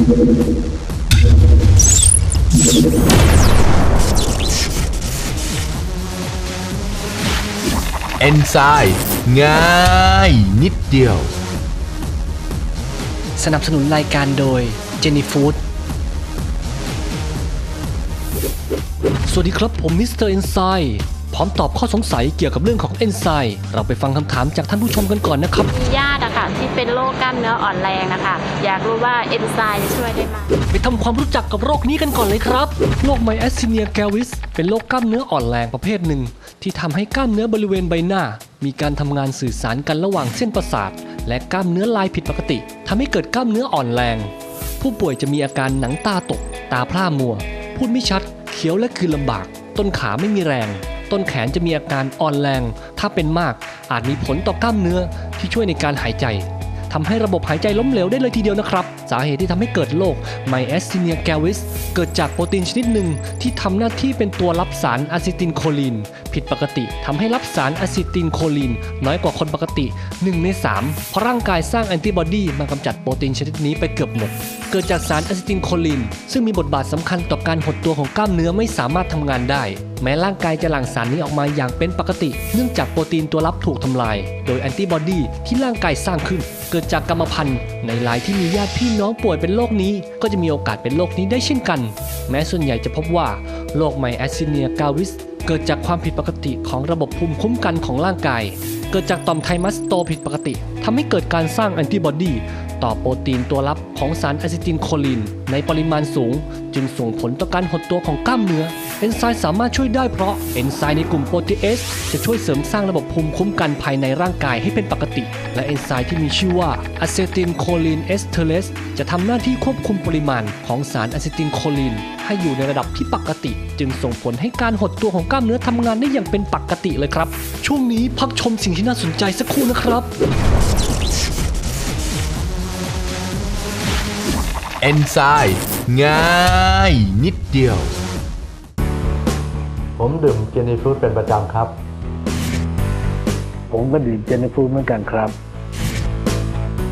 เอนไซม์ง่ายนิดเดียว สนับสนุนรายการโดยเจนี่ฟู้ดสวัสดีครับผมมิสเตอร์เอนไซม์ พร้อมตอบข้อสงสัยเกี่ยวกับเรื่องของเอนไซเราไปฟังคำถามจากท่านผู้ชมกันก่อนนะครับ ญาติอะค่ะที่เป็นโรคกล้ามเนื้ออ่อนแรงนะคะ อยากรู้ว่าเอนไซม์จะช่วยได้ไหมไปทำความรู้จักกับโรคนี้กันก่อนเลยครับ โรคไมแอสซิเนียแกวิสเป็นโรคกล้ามเนื้ออ่อนแรงประเภทหนึ่ง ที่ทำให้กล้ามเนื้อบริเวณใบหน้า มีการทำงานสื่อสารกันระหว่างเส้นประสาท และกล้ามเนื้อลายผิดปกติทำให้เกิดกล้ามเนื้ออ่อนแรง ผู้ป่วยจะมีอาการหนังตาตก ตาพร่ามัว พูดไม่ชัดเคี้ยวและคืนลำบาก ต้นขาไม่มีแรง ต้นแขนจะมีอาการอ่อนแรง ถ้าเป็นมากอาจมีผลต่อกล้ามเนื้อที่ช่วยในการหายใจทำให้ระบบหายใจล้มเหลวได้เลยทีเดียวนะครับ สาเหตุที่ทำให้เกิดโรคไมแอสซิเนียแกวิสเกิดจากโปรตีนชนิดหนึ่งที่ทำหน้าที่เป็นตัวรับสารอะซิติลโคลีน ผิดปกติทำให้รับสารอะซิติลโคลีนน้อยกว่าคนปกติ 1 ใน 3 เพราะร่างกายสร้างแอนติบอดีมากำจัดโปรตีนชนิดนี้ไปเกือบหมด เกิดจากสารอะซิติลโคลีนซึ่งมีบทบาทสำคัญต่อการหดตัวของกล้ามเนื้อไม่สามารถทำงานได้ แม้ร่างกายจะหลั่งสารนี้ออกมาอย่างเป็นปกติ เนื่องจากโปรตีนตัวรับถูกทำลาย โดยแอนติบอดีที่ร่างกายสร้างขึ้น เกิดจากกรรมพันธุ์ ในรายที่มีญาติพี่น้องป่วยเป็นโรคนี้ ก็จะมีโอกาสเป็นโรคนี้ได้เช่นกัน แม้ส่วนใหญ่จะพบว่าโรคไมแอสซิเนียกาวิส เกิดจากความผิดปกติของระบบภูมิคุ้มกันของร่างกาย เกิดจากต่อมไทมัสโตผิดปกติทำให้เกิดการสร้างแอนติบอดีต่อโปรตีนตัวรับของสารอะซิติลโคลีนในปริมาณสูง จึงส่งผลต่อการหดตัวของกล้ามเนื้อ เอนไซม์สามารถช่วยได้เพราะเอนไซม์ในกลุ่มโปรตีเอสจะช่วยเสริมสร้างระบบภูมิคุ้มกันภายในร่างกายให้เป็นปกติ และเอนไซม์ที่มีชื่อว่าอะเซติลโคลีนเอสเทเลสจะทำหน้าที่ควบคุมปริมาณของสารอะเซติลโคลีน ให้อยู่ในระดับที่ปกติ จึงส่งผลให้การหดตัวของกล้ามเนื้อทำงานได้อย่างเป็นปกติเลยครับ ช่วงนี้พักชมสิ่งที่น่าสนใจสักครู่นะครับ เอนไซม์ง่ายนิดเดียว ผมดื่มเจนี่ฟรุตเป็นประจำครับ ผมก็ดื่มเจนฟูดเหมือนกันครับ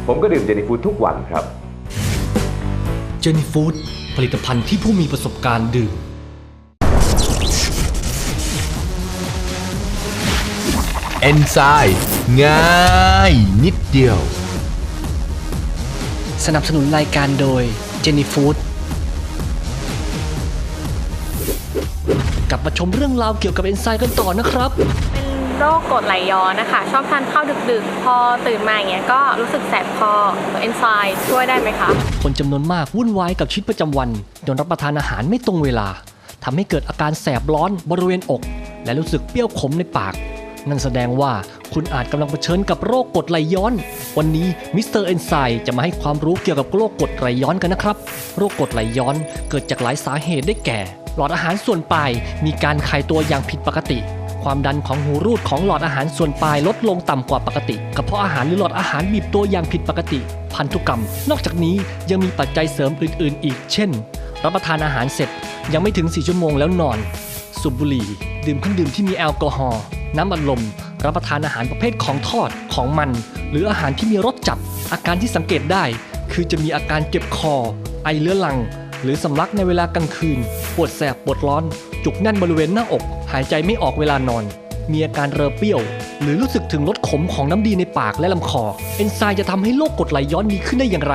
ผมก็ดื่มเจนี่ฟูดทุกวันครับเจนี่ฟู้ดผลิตภัณฑ์ที่ผู้มีประสบการณ์ดื่ม เอนไซม์ง่ายนิดเดียว สนับสนุนรายการโดยเจนี่ฟู้ดกลับมาชมเรื่องราวเกี่ยวกับเอนไซม์กันต่อนะครับ เป็น โรคกรดไหลย้อนนะคะ ชอบทานข้าวดึกๆ พอตื่นมาอย่างเงี้ยก็รู้สึกแสบคอเอนไซม์ช่วยได้ไหมคะ คนจำนวนมากวุ่นวายกับชีวิตประจำวัน จนรับประทานอาหารไม่ตรงเวลาทำให้เกิดอาการแสบร้อนบริเวณอก และรู้สึกเปรี้ยวขมในปาก นั่นแสดงว่าคุณอาจกำลังเผชิญกับโรคกรดไหลย้อน วันนี้มิสเตอร์เอนไซจะมาให้ความรู้เกี่ยวกับโรคกรดไหลย้อนกันนะครับ โรคกรดไหลย้อนเกิดจากหลายสาเหตุได้แก่ หลอดอาหารส่วนปลายมีการคายตัวอย่างผิดปกติ ความดันของหูรูดของหลอดอาหารส่วนปลายลดลงต่ำกว่าปกติกระเพาะอาหารหรือหลอดอาหารบีบตัวอย่างผิดปกติ พันธุกรรม นอกจากนี้ยังมีปัจจัยเสริมอื่น ๆ อีก เช่น รับประทานอาหารเสร็จยังไม่ถึง 4 ชั่วโมงแล้วนอน สูบบุหรี่ ดื่มเครื่องดื่มที่มีแอลกอฮอล์น้ำอัดลม รับประทานอาหารประเภทของทอดของมัน หรืออาหารที่มีรสจัดอาการที่สังเกตได้ คือจะมีอาการเจ็บคอ ไอเรื้อรัง หรือสำลักในเวลากลางคืน ปวดแสบปวดร้อน จุกแน่นบริเวณหน้าอก หายใจไม่ออกเวลานอน มีอาการเรอเปรี้ยว หรือรู้สึกถึงรสขมของน้ำดีในปากและลำคอ เอนไซม์จะทำให้โรคกรดไหลย้อนดีขึ้นได้อย่างไร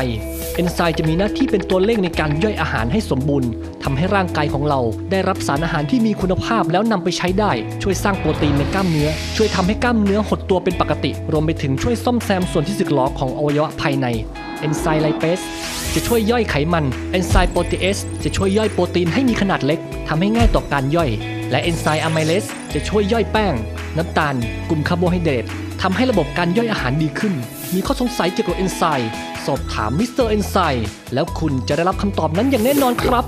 เอนไซม์จะมีหน้าที่เป็นตัวเร่งในการย่อยอาหารให้สมบูรณ์ทำให้ร่างกายของเรา ได้รับสารอาหารที่มีคุณภาพแล้วนำไปใช้ได้ ช่วยสร้างโปรตีนในกล้ามเนื้อ ช่วยทำให้กล้ามเนื้อหดตัวเป็นปกติ รวมไปถึงช่วยซ่อมแซมส่วนที่สึกหรอของอวัยวะภายใน เอนไซม์ไลเปส จะช่วยย่อยไขมันเอนไซม์โปรตีเอสจะช่วยย่อยโปรตีนให้มีขนาดเล็กทำให้ง่ายต่อการย่อย และเอนไซม์อะไมเลสจะช่วยย่อยแป้ง น้ำตาล กลุ่มคาร์โบไฮเดรตทำให้ระบบการย่อยอาหารดีขึ้น มีข้อสงสัยเกี่ยวกับเอนไซม์สอบถามมิสเตอร์เอนไซม์แล้วคุณจะได้รับคำตอบนั้นอย่างแน่นอนครับ